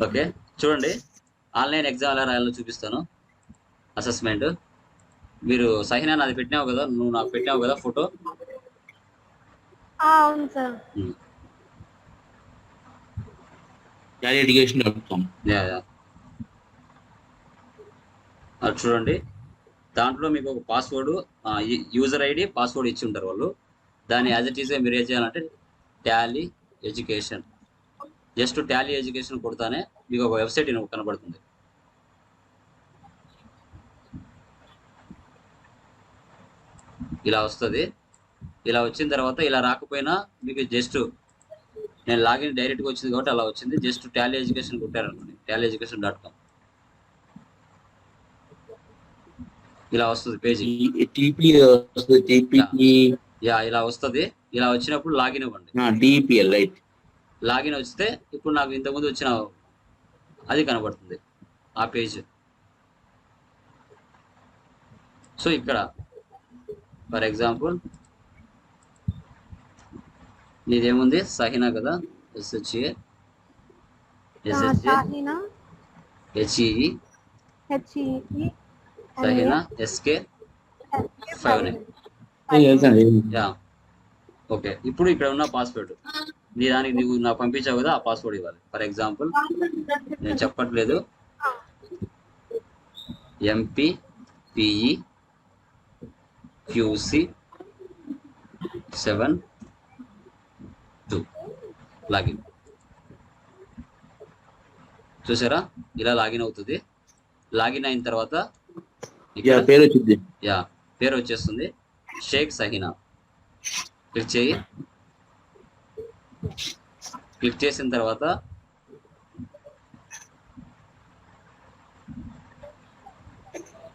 Okay. చూడండి. Online exam ఎలా రాయాలో చూపిస్తాను. అసెస్మెంట్ మీరు సహినా నాది పెట్టినావు కదా నువ్వు నాకు పెట్టినావు కదా ఫోటో? ఆ, అవును sir. Tally education dot com yeah yeah. అది చూడండి. దాంట్లో మీకు ఒక పాస్వర్డ్ యూజర్ ఐడి పాస్వర్డ్ ఇచ్చి ఉంటారు వాళ్ళు. దాన్ని యాజ్ ఇట్ ఈస్గా మీరు ఏం చేయాలంటే Tally education just Tally education కొడతానే మీకు ఒక వెబ్సైట్ కనబడుతుంది. ఇలా వస్తుంది. ఇలా వచ్చిన తర్వాత ఇలా రాకపోయినా మీకు జస్ట్ నేను లాగిన్ డైరెక్ట్గా వచ్చింది కాబట్టి అలా వచ్చింది. Just Tally education కొట్టారనుకోండి. Tally education dot com. ఇలా వస్తుంది పేజీ. యా ఇలా వస్తుంది. ఇలా వచ్చినప్పుడు లాగిన్ ఇవ్వండి. లాగిన్ వస్తే ఇప్పుడు నాకు ఇంతకుముందు వచ్చిన అది కనబడుతుంది ఆ పేజ్. సో ఇక్కడ ఫర్ ఎగ్జాంపుల్ నీదేముంది? సహినా కదా? S H A H E E Sahina? S K five nine yeah. Okay. ఇప్పుడు ఇక్కడ ఉన్న పాస్వర్డ్. నీ దానికి నువ్వు నాకు పంపించావు కదా ఆ పాస్వర్డ్ ఇవ్వాలి. ఫర్ ఎగ్జాంపుల్ నేను చెప్పట్లేదు. M P P E Q C seven two login చూసారా? ఇలా లాగిన్ అవుతుంది. లాగిన్ అయిన తర్వాత పేరు వచ్చింది. యా పేరు వచ్చేస్తుంది. షేక్ సహీనా. క్లిక్ చేయి. క్లిక్ చేసిన తర్వాత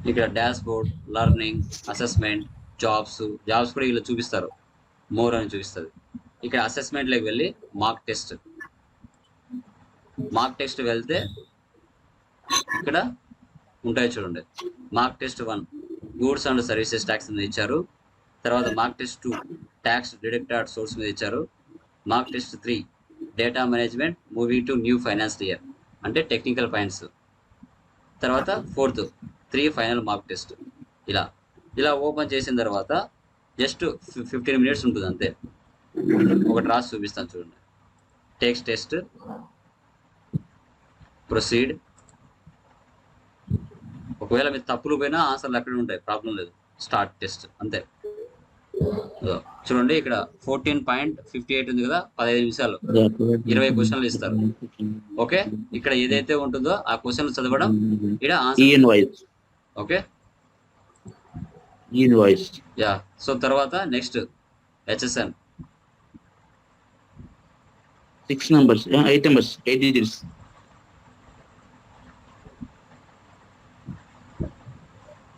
ఇక్కడ dashboard learning assessment jobs jobs కూడా ఇలా చూపిస్తారు. మోర్ అని చూపిస్తుంది. ఇక్కడ అసెస్మెంట్లోకి వెళ్ళి మార్క్ టెస్ట్. మార్క్ టెస్ట్ వెళ్తే ఇక్కడ ఉంటాయి చూడండి. Mark test one. Goods and services tax మీద ఇచ్చారు. తర్వాత mark test two. Tax deducted source మీద ఇచ్చారు. Mark test three data management moving to new finance year. అంటే టెక్నికల్ పాయింట్స్. తర్వాత fourth three final mark test. ఇలా ఇలా ఓపెన్ చేసిన తర్వాత జస్ట్ ఫిఫ్టీన్ మినిట్స్ ఉంటుంది అంతే. ఒకటి రాసి చూపిస్తాను చూడండి. Tax test. ప్రొసీడ్. ఒకవేళ మీరు తప్పులు పోయినా ఆన్సర్లు అక్కడే ఉంటాయి. ప్రాబ్లం లేదు. Start test. అంతే. చూడండి ఇక్కడ ఫోర్టీన్ పాయింట్ ఫిఫ్టీ ఎయిట్ ఉంది కదా పదహైదు నిమిషాలు. ఇరవై క్వశ్చన్లు ఇస్తారు. ఓకే ఇక్కడ ఏదైతే ఉంటుందో ఆ క్వశ్చన్ చదవడం ఇక్కడ ఓకే? యా సో తర్వాత next H S N six numbers eight numbers eight digits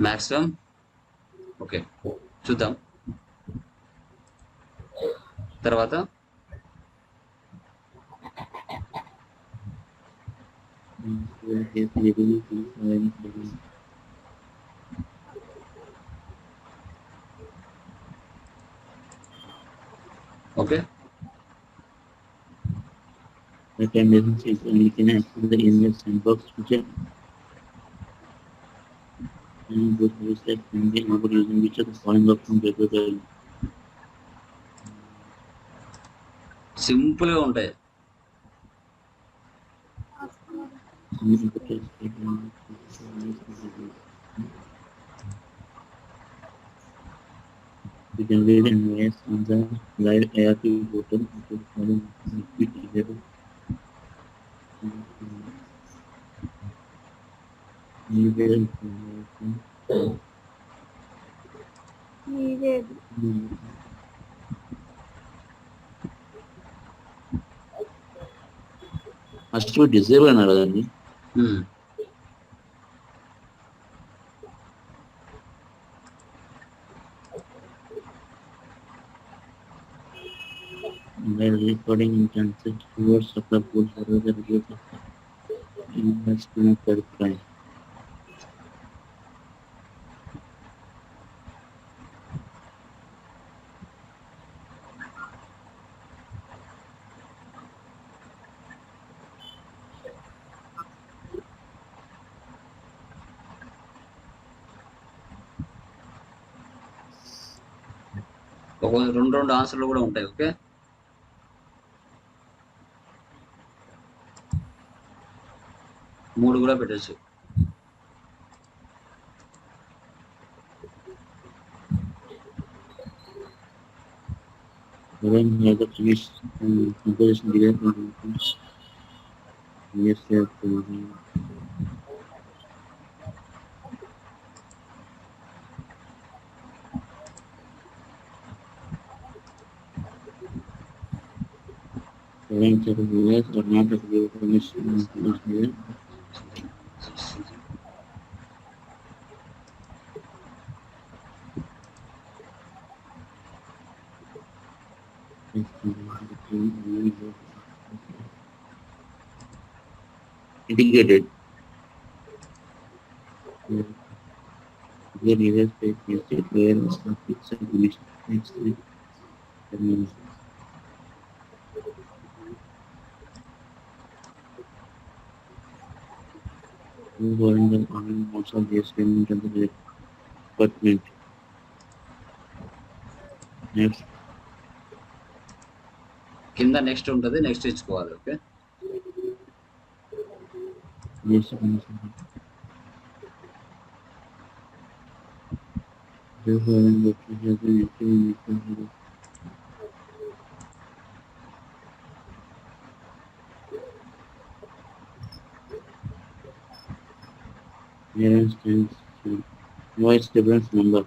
maximum okay చూద్దాం. తర్వాత okay recommendations is only can access the email sandbox feature. And both ways like sending over using which of the following option better than simple గా ఉంటాయి You can read and yes on the live ARP portal. to follow the quick level. You get information. మీదే first disable అన్నారు కదండి Hmm. While recording intensive towards of the pool for the review of the investment ఒక రెండు రెండు ఆన్సర్లు కూడా ఉంటాయి okay మూడు కూడా పెట్టచ్చు Then you have to finish um, composition derived from the Yes, Lente de Judas, Bernardo de Judas, Judas, Dedicated. Yeah. The nearest place is the clearance of its administrative termination. terminus. Move on the on also the experiment of the department. Next. కింద next ఉంటుంది next ఇచ్చుకోవాలి okay Yes, yes. Therefore, I am looking at the nearest is to noise difference number.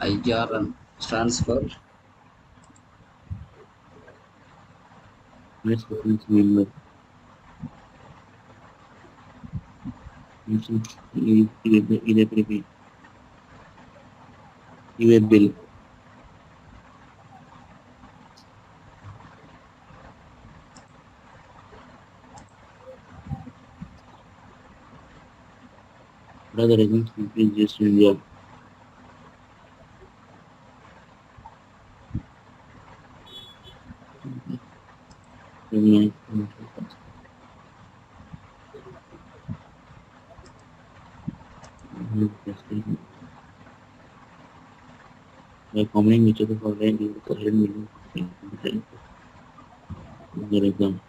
IRM stands for noise difference number. Irreparable. bill. rather than simply just New York. By combining each other for rent, you will get million. For example.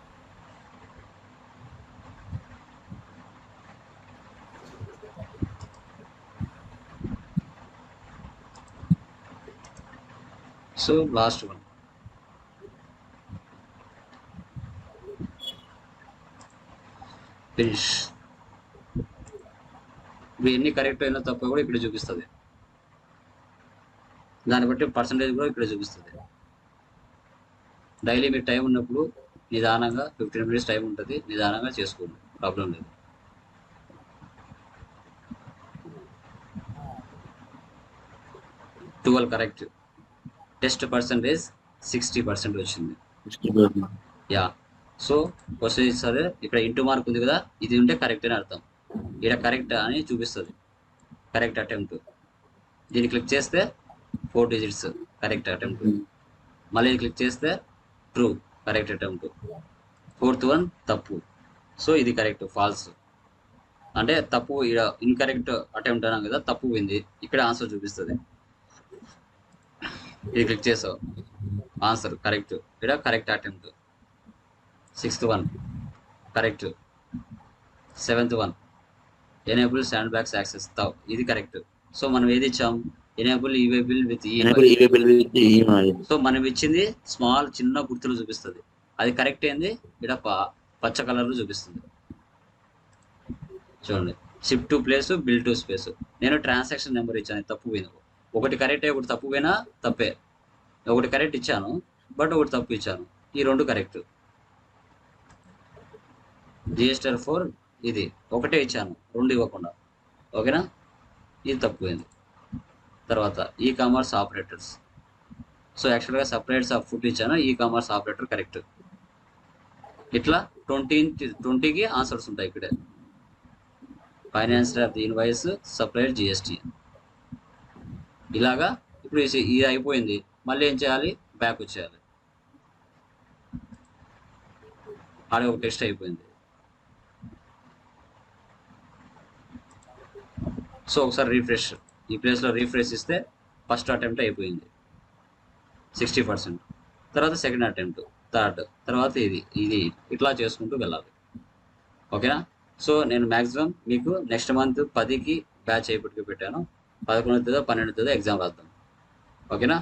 So last one finish ఇప్పుడు ఎన్ని correct అయినా తప్ప కూడా ఇక్కడ చూపిస్తుంది. దాన్ని బట్టి percentage కూడా ఇక్కడ చూపిస్తుంది. డైలీ మీరు టైం ఉన్నప్పుడు నిదానంగా ఫిఫ్టీన్ మినిట్స్ టైం ఉంటుంది. నిదానంగా చేసుకోండి. ప్రాబ్లం లేదు. Twelve correct test percentage sixty percent వచ్చింది. యా. సో క్వశ్చన్ ఇస్తారు ఇక్కడ ఇంటూ మార్క్ ఉంది కదా ఇది ఉంటే కరెక్ట్ అని అర్థం. ఇక్కడ కరెక్ట్ అని చూపిస్తుంది. Correct attempt. దీన్ని క్లిక్ చేస్తే ఫోర్ డిజిట్స్ కరెక్ట్ అటెంప్ట్. మళ్ళీ క్లిక్ చేస్తే true correct attempt. Fourth one తప్పు. సో ఇది కరెక్ట్ ఫాల్స్. అంటే తప్పు ఇక్కడ ఇన్కరెక్ట్ అటెంప్ట్ అన్నాం కదా తప్పు పోయింది. ఇక్కడ ఆన్సర్ చూపిస్తుంది. ఇది క్లిక్ చేసావు. ఆన్సర్ కరెక్ట్ ఇక్కడ correct attempt sixth one correct seventh one enable sand bags access తావు ఇది కరెక్ట్ సో మనం ఏది ఇచ్చాం? ఎనేబుల్ ఈవేబుల్ విత్ సో మనం ఇచ్చింది స్మాల్ చిన్న గుర్తులు చూపిస్తుంది. అది కరెక్ట్ ఏంది? ఇక్కడ పచ్చ కలర్లో చూపిస్తుంది. చూడండి. Ship to place bill to space నేను ట్రాన్సాక్షన్ నెంబర్ ఇచ్చాను. తప్పు పోయింది. ఒకటి కరెక్టే ఒకటి తప్పు పోయినా తప్పే. ఒకటి కరెక్ట్ ఇచ్చాను బట్ ఒకటి తప్పు ఇచ్చాను. ఈ రెండు కరెక్ట్ జిఎస్టర్ ఫోర్ ఇది. ఒకటే ఇచ్చాను రెండు ఇవ్వకుండా. ఓకేనా? ఇది తప్పుపోయింది తర్వాత ఈ కామర్స్ ఆపరేటర్స్ సో యాక్చువల్గా సపరేట్స్ ఆఫ్ ఫుడ్ ఇచ్చాను ఈ కామర్స్ ఆపరేటర్ కరెక్ట్ ఇట్లా ట్వంటీ ట్వంటీకి ఆన్సర్స్ ఉంటాయి ఇక్కడే. Finance of the invoice separate GST ఇలాగా ఇప్పుడు ఇది అయిపోయింది. మళ్ళీ ఏం చేయాలి? బ్యాక్ వచ్చేయాలి. ఆడే ఒక టెస్ట్ అయిపోయింది. సో ఒకసారి రీఫ్రెష్ ఈ ప్లేస్లో రీఫ్రెష్ ఇస్తే ఫస్ట్ అటెంప్ట్ అయిపోయింది. సిక్స్టీ పర్సెంట్ తర్వాత సెకండ్ అటెంప్ట్ థర్డ్ తర్వాత ఇది ఇది. ఇట్లా చేసుకుంటూ వెళ్ళాలి. ఓకేనా? సో నేను మ్యాక్సిమం మీకు నెక్స్ట్ మంత్ పదికి బ్యాచ్ అయిపోయి పెట్టాను. పదకొండు తేదో పన్నెండు తేదో ఎగ్జామ్ రాద్దాం. ఓకేనా?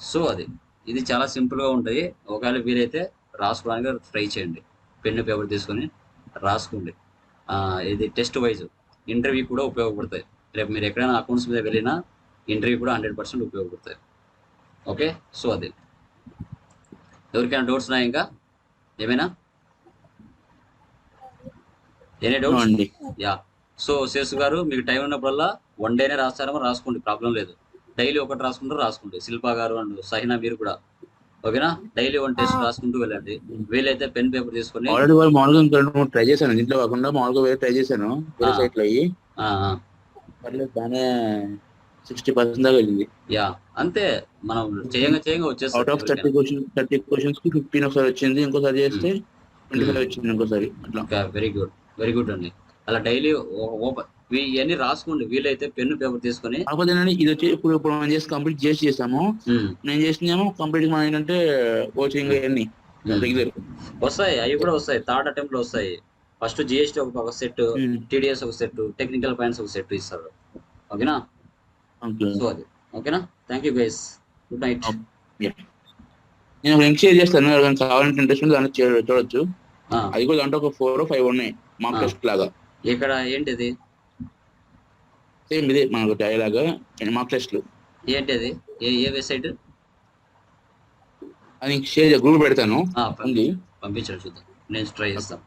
సో అది. ఇది చాలా సింపుల్గా ఉంటుంది. ఒకవేళ వీలైతే రాసుకోవడానికి ట్రై చేయండి. పెన్ను పేపర్ తీసుకొని రాసుకోండి. ఇది టెస్ట్ వైజ్ ఇంటర్వ్యూ కూడా ఉపయోగపడతాయి. రేపు మీరు ఎక్కడైనా అకౌంట్స్ మీద వెళ్ళినా ఇంటర్వ్యూ కూడా హండ్రెడ్ పర్సెంట్ ఉపయోగపడతాయి. ఓకే? సో అది. ఎవరికైనా డౌట్స్ ఉన్నాయా ఇంకా? ఏమైనా? ఎనీ డౌట్స్ అండి. యా సో శేషు గారు మీకు టైం ఉన్నప్పుడల్లా వన్ డేనే రాస్తారేమో రాసుకోండి ప్రాబ్లం లేదు. డైలీ ఒకటి రాసుకుంటారు రాసుకోండి. శిల్పా గారు అండ్ సహినా మీరు కూడా. ఓకేనా? డైలీ వన్ టెస్ట్ రాసుకుంటూ వెళ్ళండి. వీలైతే పెన్ పేపర్ తీసుకొని ఆల్రెడీ వాళ్ళు మామూలుగా ఇంకా రెండు మూడు ట్రై చేశాను. ఇంట్లో కాకుండా మామూలుగా వేరే ట్రై చేశాను. వేరే ఆ. సైట్లో అయ్యి. ఆ, ఆ, పర్లేదు బాగానే సిక్స్టీ పర్సెంట్ దాకా వెళ్ళింది. యా అంతే. మనం చేయంగా చేయంగా out of thirty question thirty క్వశ్చన్స్కి ఫిఫ్టీన్ ఒకసారి వచ్చింది ఇంకోసారి చేస్తే ట్వంటీ ఫైవ్ వచ్చింది ఇంకోసారి. అట్లా. వెరీ గుడ్ వెరీ గుడ్ అండి. అలా డైలీ ఓపెన్ ఇవన్నీ రాసుకోండి. వీలైతే పెన్ను పేపర్ తీసుకొని. కాకపోతే ఇది వచ్చి ఇప్పుడు ఇప్పుడు మనం చేసి కంప్లీట్ చేసి చేసాము. నేను చేసినేమో కంప్లీట్ మనం ఏంటంటే కోచింగ్ అన్ని. రెగ్యులర్ వస్తాయి. అవి కూడా వస్తాయి. థర్డ్ అటెంప్ట్లో వస్తాయి. ఫస్ట్ జిఎస్టీ ఒక ఒక సెట్ టీడీఎస్ ఒక సెట్ టెక్నికల్ ఫైనాన్స్ ఒక సెట్ ఇస్తారు. ఓకేనా? ఓకే. సో అది. ఓకేనా? Thank you guys good night నేను లింక్ షేర్ చేస్తాను కావాలంటే ఇంట్రెస్ట్ ఉంటే దాన్ని చూడొచ్చు. అది కూడా దాంట్లో ఒక ఫోర్ ఫైవ్ ఉన్నాయి. ఆ. టెస్ట్ లాగా. ఇక్కడ ఏంటిది? సేమ్ ఇదే మనకు డై లాగా మాక్ టెస్ట్లు ఏంటిది? ఏ ఏ వెబ్సైట్ అది షేర్ గ్రూప్ పెడతాను. ఉంది. పంపించండి చూద్దాం. నేను ట్రై చేస్తాను.